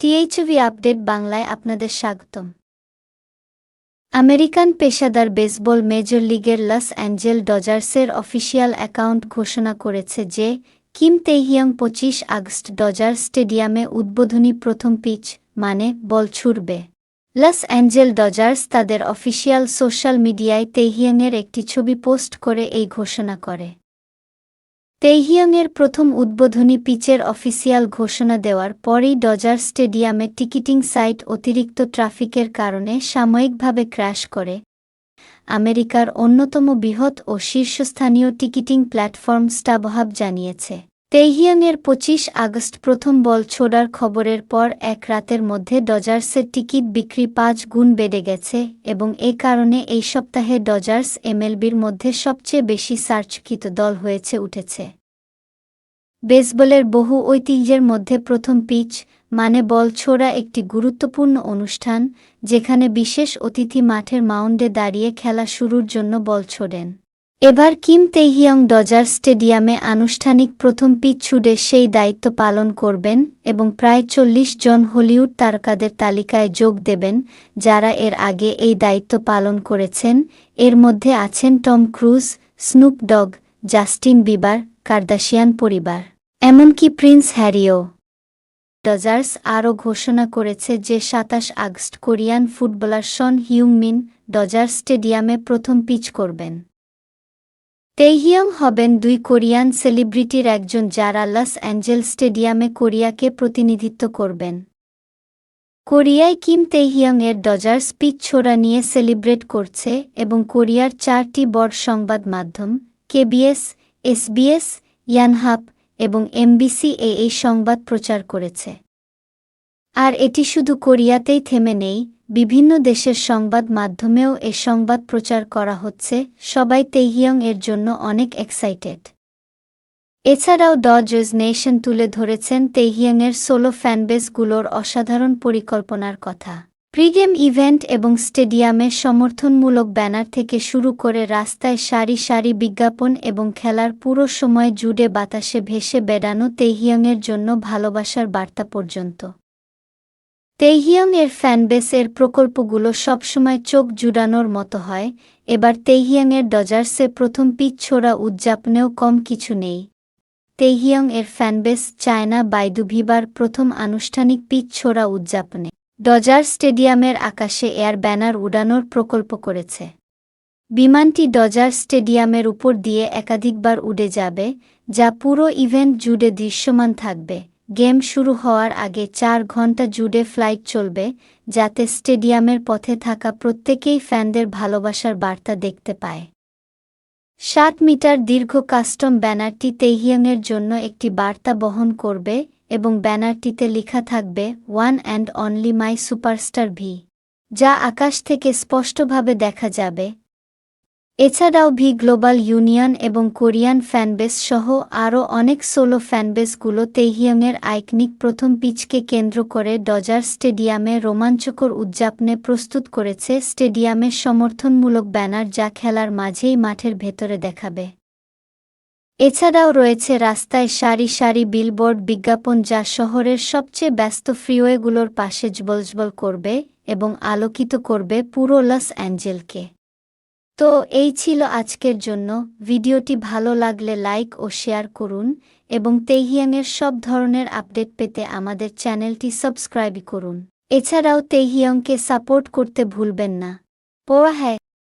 টিএইচভি update বাংলায় আপনাদের স্বাগতম। আমেরিকান পেশাদার বেসবল মেজর লিগের লস অ্যাঞ্জেল ডজার্সের অফিসিয়াল অ্যাকাউন্ট ঘোষণা করেছে যে, কিম তেহিয়ং পঁচিশ আগস্ট ডজার স্টেডিয়ামে উদ্বোধনী প্রথম পিচ মানে বল ছুড়বে। লস অ্যাঞ্জেল ডজার্স তাদের অফিসিয়াল সোশ্যাল মিডিয়ায় তেহিয়ংয়ের একটি ছবি পোস্ট করে এই ঘোষণা করে। তেহিয়ংয়ের প্রথম উদ্বোধনী পিচের অফিসিয়াল ঘোষণা দেওয়ার পরেই ডজার স্টেডিয়ামে টিকিটিং সাইট অতিরিক্ত ট্রাফিকের কারণে সাময়িকভাবে ক্র্যাশ করে। আমেরিকার অন্যতম বৃহৎ ও শীর্ষস্থানীয় টিকিটিং প্ল্যাটফর্ম স্টাবহাব জানিয়েছে। তেহিয়ংয়ের পঁচিশ আগস্ট প্রথম বল ছোড়ার খবরের পর এক রাতের মধ্যে ডজার্সের টিকিট বিক্রি পাঁচ গুণ বেড়ে গেছে এবং এ কারণে এই সপ্তাহে ডজার্স এমএলবির মধ্যে সবচেয়ে বেশি সার্চকৃত দল হয়েছে উঠেছে। বেসবলের বহু ঐতিহ্যের মধ্যে প্রথম পিচ মানে বল ছোড়া একটি গুরুত্বপূর্ণ অনুষ্ঠান, যেখানে বিশেষ অতিথি মাঠের মাউন্ডে দাঁড়িয়ে খেলা শুরুর জন্য বল ছোড়েন। এবার কিম তেহিয়ং ডজার স্টেডিয়ামে আনুষ্ঠানিক প্রথম পিচ ছুড়ে সেই দায়িত্ব পালন করবেন এবং প্রায় চল্লিশ জন হলিউড তারকাদের তালিকায় যোগ দেবেন, যারা এর আগে এই দায়িত্ব পালন করেছেন। এর মধ্যে আছেন Tom Cruise, Snoop Dogg Justin Bieber, Kardashian পরিবার। এমনকি প্রিন্স হ্যারিও। ডজার্স আরও ঘোষণা করেছে যে সাতাশ আগস্ট কোরিয়ান ফুটবলার শন হিউংমিন ডজার স্টেডিয়ামে প্রথম পিচ করবেন। তেহিয়ং হবেন দুই কোরিয়ান সেলিব্রিটির একজন যারা লস অ্যাঞ্জেল স্টেডিয়ামে কোরিয়াকে প্রতিনিধিত্ব করবেন। কোরিয়ায় কিম তেহিয়ং এর ডজার্স পিচ ছোড়া নিয়ে সেলিব্রেট করছে এবং কোরিয়ার চারটি বড় সংবাদ মাধ্যম কেবিএস, এসবিএস, ইয়ানহাপ এবং এমবিসি এ এই সংবাদ প্রচার করেছে। আর এটি শুধু কোরিয়াতেই থেমে নেই, বিভিন্ন দেশের সংবাদ মাধ্যমেও এ সংবাদ প্রচার করা হচ্ছে, সবাই তেহিয়ং এর জন্য অনেক এক্সাইটেড। এছাড়াও ডজেস নেশন তুলে ধরেছেন তেহিয়ংয়ের সোলো ফ্যানবেসগুলোর অসাধারণ পরিকল্পনার কথা। প্রিগেম ইভেন্ট এবং স্টেডিয়ামে সমর্থনমূলক ব্যানার থেকে শুরু করে রাস্তায় সারি সারি বিজ্ঞাপন এবং খেলার পুরো সময় জুড়ে বাতাসে ভেসে বেড়ানো তেহিয়ংয়ের জন্য ভালোবাসার বার্তা পর্যন্ত। তেহিয়ং এর ফ্যানবেস এর প্রকল্পগুলো সবসময় চোখ জুড়ানোর মতো হয়, এবার তেহিয়ং এর ডজার্সে প্রথম পিচ ছোড়া উদযাপনেও কম কিছু নেই। তেহিয়ং এর ফ্যানবেস চায়না বাইদুভিবার প্রথম আনুষ্ঠানিক পিচ ছোড়া উদযাপনে। ডজার স্টেডিয়ামের আকাশে এয়ার ব্যানার উড়ানোর প্রকল্প করেছে। বিমানটি ডজার স্টেডিয়ামের উপর দিয়ে একাধিকবার উড়ে যাবে, যা পুরো ইভেন্ট জুড়ে দৃশ্যমান থাকবে। গেম শুরু হওয়ার আগে চার ঘণ্টা জুড়ে ফ্লাইট চলবে, যাতে স্টেডিয়ামের পথে থাকা প্রত্যেকেই ফ্যানদের ভালোবাসার বার্তা দেখতে পায়। সাত মিটার দীর্ঘ কাস্টম ব্যানারটি তেহিয়াংয়ের জন্য একটি বার্তা বহন করবে এবং ব্যানারটিতে লেখা থাকবে one and only my superstar V যা আকাশ থেকে স্পষ্টভাবে দেখা যাবে। এছাড়াও ভি গ্লোবাল ইউনিয়ন এবং কোরিয়ান ফ্যানবেস সহ আরও অনেক সোলো ফ্যানবেসগুলো তেহিয়ংয়ের আইকনিক প্রথম পিচকে কেন্দ্র করে ডজার স্টেডিয়ামে রোমাঞ্চকর উদযাপনে প্রস্তুত করেছে স্টেডিয়ামের সমর্থনমূলক ব্যানার যা খেলার মাঝেই মাঠের ভেতরে দেখাবে। এছাড়াও রয়েছে রাস্তায় সারি সারি বিলবোর্ড বিজ্ঞাপন যা শহরের সবচেয়ে ব্যস্ত ফ্রিওয়েগুলোর পাশে জবলজবল করবে এবং আলোকিত করবে পুরো লস অ্যাঞ্জেলকে। তো এই ছিল আজকের জন্য। ভিডিওটি ভালো লাগলে লাইক ও শেয়ার করুন এবং তেহিয়াংয়ের সব ধরনের আপডেট পেতে আমাদের চ্যানেলটি সাবস্ক্রাইব করুন। এছাড়াও তেহিয়ংকে সাপোর্ট করতে ভুলবেন না। পোয়া হ্যাঁ